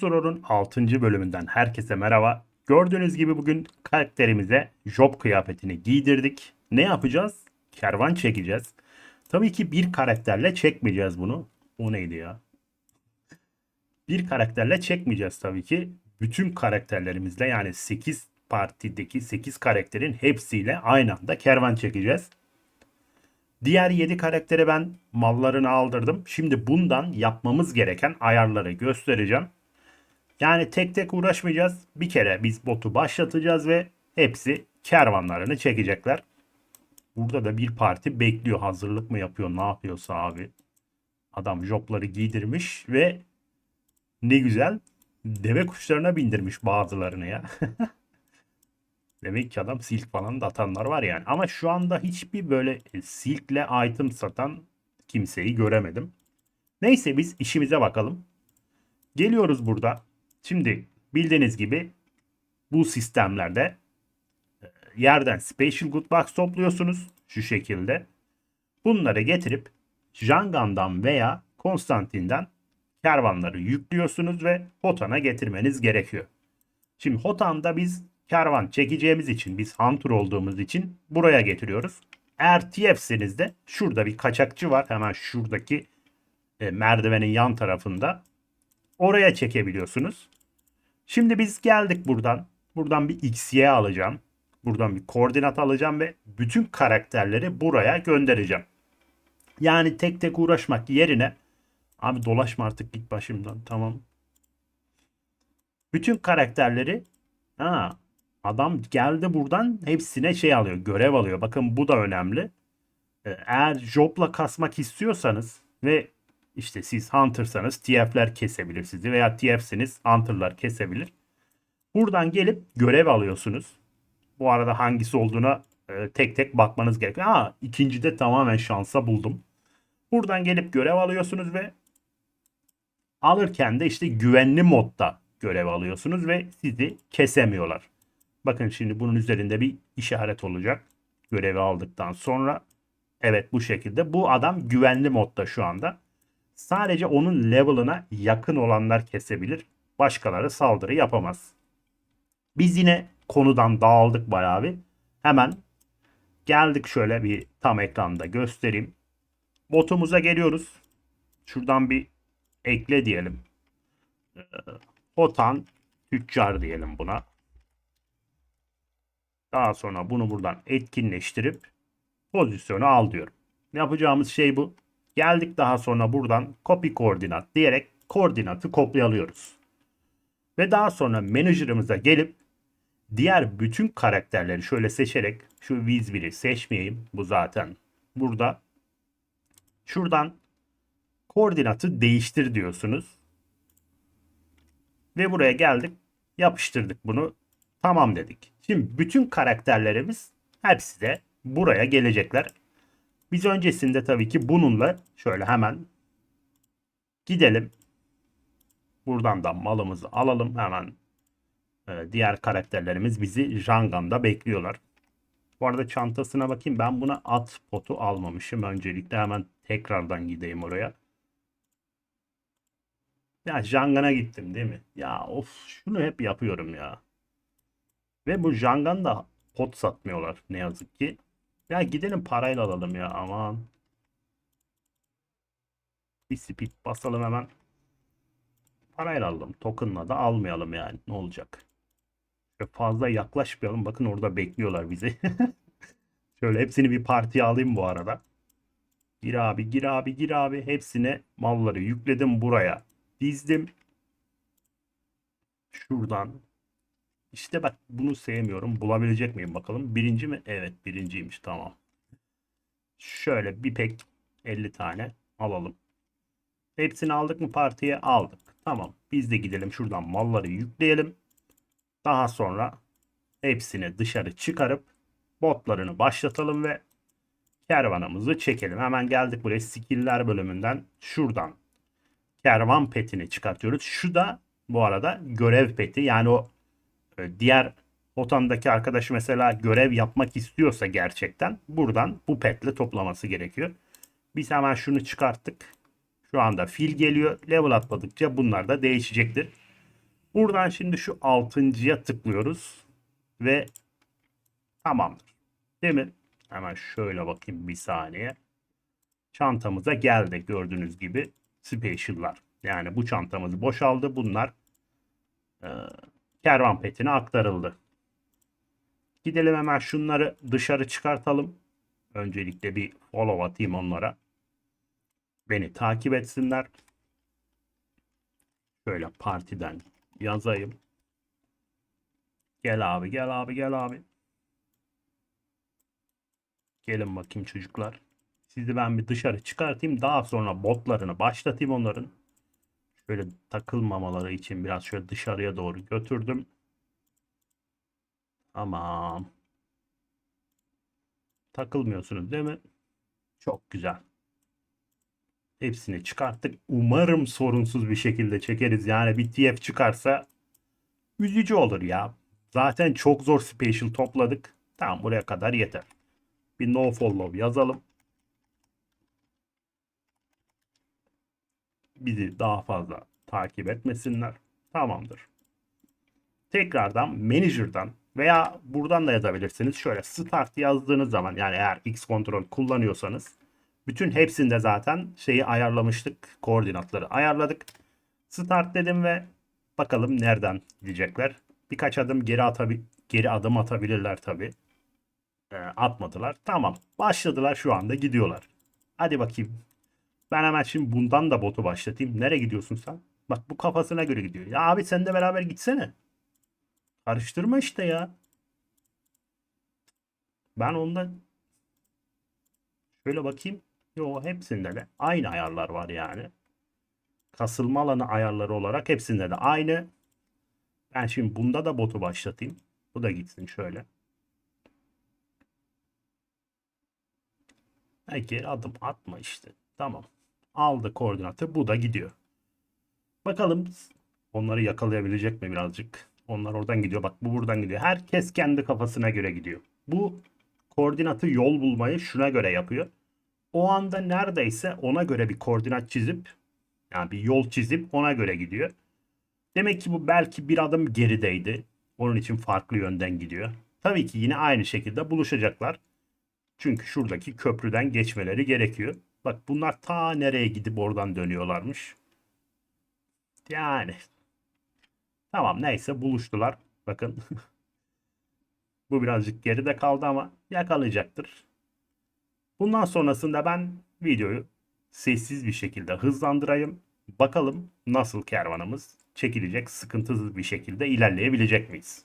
Suror'un 6. bölümünden herkese merhaba. Gördüğünüz gibi bugün karakterimize job kıyafetini giydirdik. Ne yapacağız? Kervan çekeceğiz. Tabii ki bir karakterle çekmeyeceğiz bunu. O neydi ya? Bir karakterle çekmeyeceğiz tabii ki. Bütün karakterlerimizle yani 8 partideki 8 karakterin hepsiyle aynı anda kervan çekeceğiz. Diğer 7 karaktere ben mallarını aldırdım. Şimdi bundan yapmamız gereken ayarları göstereceğim. Yani tek tek uğraşmayacağız. Bir kere biz botu başlatacağız ve hepsi kervanlarını çekecekler. Burada da bir parti bekliyor. Hazırlık mı yapıyor ne yapıyorsa abi. Adam jopları giydirmiş ve ne güzel deve kuşlarına bindirmiş bazılarını ya. Demek ki adam silk falan da atanlar var yani. Ama şu anda hiçbir böyle silkle item satan kimseyi göremedim. Neyse biz işimize bakalım. Geliyoruz burada. Şimdi bildiğiniz gibi bu sistemlerde e, yerden Special Good Box topluyorsunuz. Şu şekilde. Bunları getirip Jangan'dan veya Konstantin'den kervanları yüklüyorsunuz ve Hotan'a getirmeniz gerekiyor. Şimdi Hotan'da biz kervan çekeceğimiz için, biz Hunter olduğumuz için buraya getiriyoruz. Eğer TF'seniz de şurada bir kaçakçı var. Hemen şuradaki e, merdivenin yan tarafında. Oraya çekebiliyorsunuz. Şimdi biz geldik buradan. Buradan bir XY alacağım. Buradan bir koordinat alacağım ve bütün karakterleri buraya göndereceğim. Yani tek tek uğraşmak yerine abi dolaşma artık git başımdan tamam. Bütün karakterleri ha adam geldi buradan hepsine şey alıyor görev alıyor. Bakın bu da önemli. Ee, Eğer jobla kasmak istiyorsanız ve işte siz Hunter'sanız TF'ler kesebilir sizi veya TF'siniz Hunter'lar kesebilir. Buradan gelip görev alıyorsunuz. Bu arada hangisi olduğuna e, tek tek bakmanız gerekiyor. Ha ikinci de tamamen şansa buldum. Buradan gelip görev alıyorsunuz ve alırken de işte güvenli modda görev alıyorsunuz ve sizi kesemiyorlar. Bakın şimdi bunun üzerinde bir işaret olacak. Görevi aldıktan sonra evet bu şekilde. Bu adam güvenli modda şu anda. Sadece onun level'ına yakın olanlar kesebilir. Başkaları saldırı yapamaz. Biz yine konudan dağıldık bayağı bir. Hemen geldik şöyle bir tam ekranda göstereyim. Botumuza geliyoruz. Şuradan bir ekle diyelim. Ee, Hotan tüccar diyelim buna. Daha sonra bunu buradan etkinleştirip pozisyonu al diyorum. Yapacağımız şey bu. Geldik daha sonra buradan copy koordinat diyerek koordinatı kopyalıyoruz. Ve daha sonra manager'ımıza gelip diğer bütün karakterleri şöyle seçerek şu Wiz seçmeyeyim. Bu zaten burada. Şuradan koordinatı değiştir diyorsunuz. Ve buraya geldik. Yapıştırdık bunu. Tamam dedik. Şimdi bütün karakterlerimiz hepsi de buraya gelecekler. Biz öncesinde tabii ki bununla şöyle hemen gidelim. Buradan da malımızı alalım. Hemen e, diğer karakterlerimiz bizi Jangan'da bekliyorlar. Bu arada çantasına bakayım. Ben buna at potu almamışım. Öncelikle hemen tekrardan gideyim oraya. Ya Jangan'a gittim değil mi? Ya of şunu hep yapıyorum ya. Ve bu Jangan da pot satmıyorlar ne yazık ki. Ya gidelim parayla alalım ya aman. Bir speed basalım hemen. Parayla alalım. Token'la da almayalım yani. Ne olacak? Şöyle fazla yaklaşmayalım. Bakın orada bekliyorlar bizi. Şöyle hepsini bir partiye alayım bu arada. Gir abi, gir abi, gir abi. Hepsine malları yükledim buraya. Dizdim. Şuradan. İşte bak bunu sevmiyorum. Bulabilecek miyim bakalım. Birinci mi? Evet birinciymiş. Tamam. Şöyle bir pek 50 tane alalım. Hepsini aldık mı partiye? Aldık. Tamam. Biz de gidelim şuradan malları yükleyelim. Daha sonra hepsini dışarı çıkarıp botlarını başlatalım ve kervanımızı çekelim. Hemen geldik buraya skill'ler bölümünden şuradan kervan petini çıkartıyoruz. Şu da bu arada görev peti. Yani o diğer otandaki arkadaş mesela görev yapmak istiyorsa gerçekten buradan bu petle toplaması gerekiyor. Biz hemen şunu çıkarttık. Şu anda fil geliyor. Level atladıkça bunlar da değişecektir. Buradan şimdi şu altıncıya tıklıyoruz ve tamamdır. Değil mi? Hemen şöyle bakayım bir saniye. Çantamıza geldi gördüğünüz gibi special'lar. Yani bu çantamız boşaldı. Bunlar e, kervan petine aktarıldı. Gidelim hemen şunları dışarı çıkartalım. Öncelikle bir follow atayım onlara. Beni takip etsinler. Şöyle partiden yazayım. Gel abi gel abi gel abi. Gelin bakayım çocuklar. Sizi ben bir dışarı çıkartayım. Daha sonra botlarını başlatayım onların. Şöyle takılmamaları için biraz şöyle dışarıya doğru götürdüm. Tamam. Takılmıyorsunuz değil mi? Çok güzel. Hepsini çıkarttık. Umarım sorunsuz bir şekilde çekeriz. Yani bir TF çıkarsa üzücü olur ya. Zaten çok zor special topladık. Tamam buraya kadar yeter. Bir no follow yazalım. Bizi daha fazla takip etmesinler. Tamamdır. Tekrardan manager'dan veya buradan da yazabilirsiniz. Şöyle start yazdığınız zaman yani eğer X kontrol kullanıyorsanız bütün hepsinde zaten şeyi ayarlamıştık. Koordinatları ayarladık. Start dedim ve bakalım nereden gidecekler. Birkaç adım geri atabi geri adım atabilirler tabi. Ee, atmadılar. Tamam. Başladılar şu anda gidiyorlar. Hadi bakayım. Ben hemen şimdi bundan da botu başlatayım. Nereye gidiyorsun sen? Bak bu kafasına göre gidiyor. Ya abi sen de beraber gitsene. Karıştırma işte ya. Ben onda şöyle bakayım. Yo hepsinde de aynı ayarlar var yani. Kasılma alanı ayarları olarak hepsinde de aynı. Ben şimdi bunda da botu başlatayım. Bu da gitsin şöyle. Ha, adım atma işte. Tamam. Aldı koordinatı. Bu da gidiyor. Bakalım onları yakalayabilecek mi birazcık? Onlar oradan gidiyor. Bak bu buradan gidiyor. Herkes kendi kafasına göre gidiyor. Bu koordinatı yol bulmayı şuna göre yapıyor. O anda neredeyse ona göre bir koordinat çizip yani bir yol çizip ona göre gidiyor. Demek ki bu belki bir adım gerideydi. Onun için farklı yönden gidiyor. Tabii ki yine aynı şekilde buluşacaklar. Çünkü şuradaki köprüden geçmeleri gerekiyor. Bak bunlar ta nereye gidip oradan dönüyorlarmış. Yani. Tamam neyse buluştular. Bakın. Bu birazcık geride kaldı ama yakalayacaktır. Bundan sonrasında ben videoyu sessiz bir şekilde hızlandırayım. Bakalım nasıl kervanımız çekilecek, sıkıntısız bir şekilde ilerleyebilecek miyiz?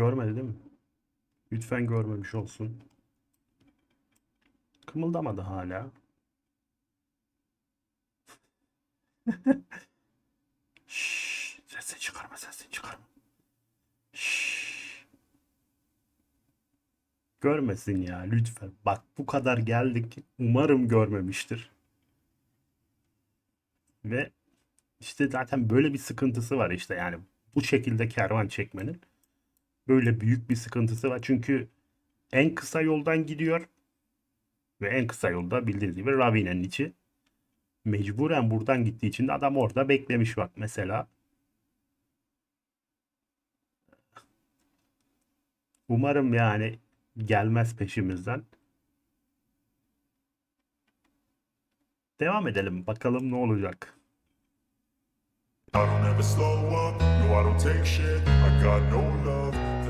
Görmedi değil mi? Lütfen görmemiş olsun. Kımıldamadı hala. Şşş, sesini çıkarma, sesini çıkarma. Şşş. Görmesin ya lütfen. Bak bu kadar geldik. Umarım görmemiştir. Ve işte zaten böyle bir sıkıntısı var işte yani bu şekilde kervan çekmenin böyle büyük bir sıkıntısı var. Çünkü en kısa yoldan gidiyor ve en kısa yolda bildiğiniz gibi Ravine'nin içi. Mecburen buradan gittiği için de adam orada beklemiş bak mesela. Umarım yani gelmez peşimizden. Devam edelim bakalım ne olacak. I don't ever slow up, no I don't take shit I got no love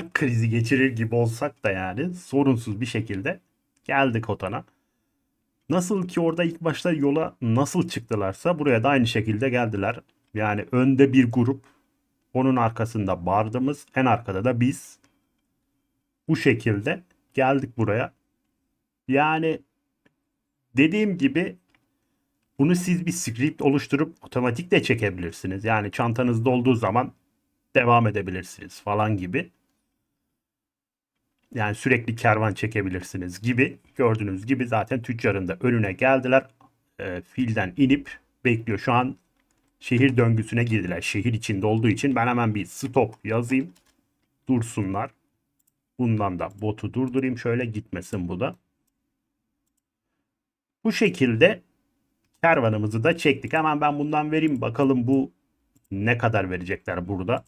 kalp krizi geçirir gibi olsak da yani sorunsuz bir şekilde geldik Otan'a. Nasıl ki orada ilk başta yola nasıl çıktılarsa buraya da aynı şekilde geldiler. Yani önde bir grup, onun arkasında bardımız, en arkada da biz. Bu şekilde geldik buraya. Yani dediğim gibi bunu siz bir script oluşturup otomatik de çekebilirsiniz. Yani çantanızda olduğu zaman devam edebilirsiniz falan gibi. Yani sürekli kervan çekebilirsiniz gibi. Gördüğünüz gibi zaten tüccarın da önüne geldiler. Ee, filden inip bekliyor. Şu an şehir döngüsüne girdiler. Şehir içinde olduğu için ben hemen bir stop yazayım. Dursunlar. Bundan da botu durdurayım. Şöyle gitmesin bu da. Bu şekilde kervanımızı da çektik. Hemen ben bundan vereyim. Bakalım bu ne kadar verecekler burada.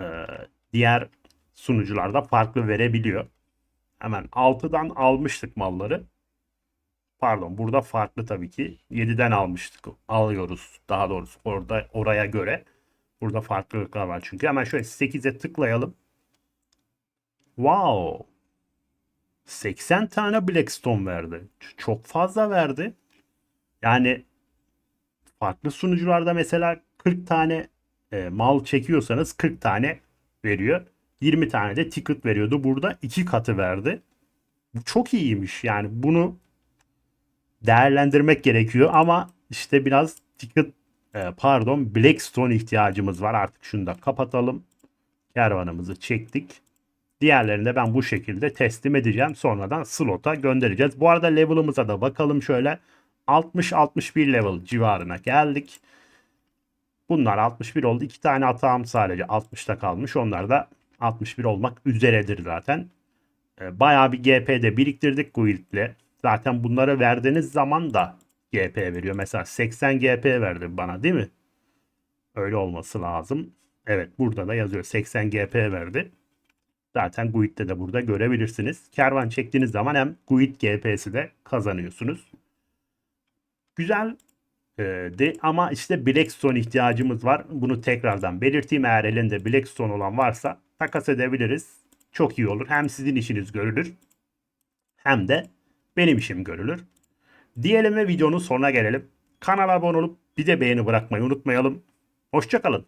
Ee, diğer sunucularda farklı verebiliyor. Hemen 6'dan almıştık malları. Pardon burada farklı tabii ki. 7'den almıştık. Alıyoruz daha doğrusu orada oraya göre. Burada farklılıklar var çünkü. Hemen şöyle 8'e tıklayalım. Wow. 80 tane Blackstone verdi. Çok fazla verdi. Yani farklı sunucularda mesela 40 tane e, mal çekiyorsanız 40 tane veriyor. 20 tane de ticket veriyordu. Burada iki katı verdi. Bu çok iyiymiş. Yani bunu değerlendirmek gerekiyor ama işte biraz ticket e, pardon Blackstone ihtiyacımız var. Artık şunu da kapatalım. Kervanımızı çektik. Diğerlerini de ben bu şekilde teslim edeceğim. Sonradan slota göndereceğiz. Bu arada level'ımıza da bakalım şöyle. 60-61 level civarına geldik. Bunlar 61 oldu. İki tane atağım sadece 60'ta kalmış. Onlar da 61 olmak üzeredir zaten. E, Bayağı bir GP'de biriktirdik Guild'le. Zaten bunları verdiğiniz zaman da GP veriyor. Mesela 80 GP verdi bana değil mi? Öyle olması lazım. Evet burada da yazıyor 80 GP verdi. Zaten GUID'de de burada görebilirsiniz. Kervan çektiğiniz zaman hem GUID GP'si de kazanıyorsunuz. Güzel e, de ama işte Blackstone ihtiyacımız var. Bunu tekrardan belirteyim. Eğer elinde Blackstone olan varsa takas edebiliriz. Çok iyi olur. Hem sizin işiniz görülür hem de benim işim görülür. Diyelim ve videonun sonuna gelelim. Kanala abone olup bir de beğeni bırakmayı unutmayalım. Hoşçakalın.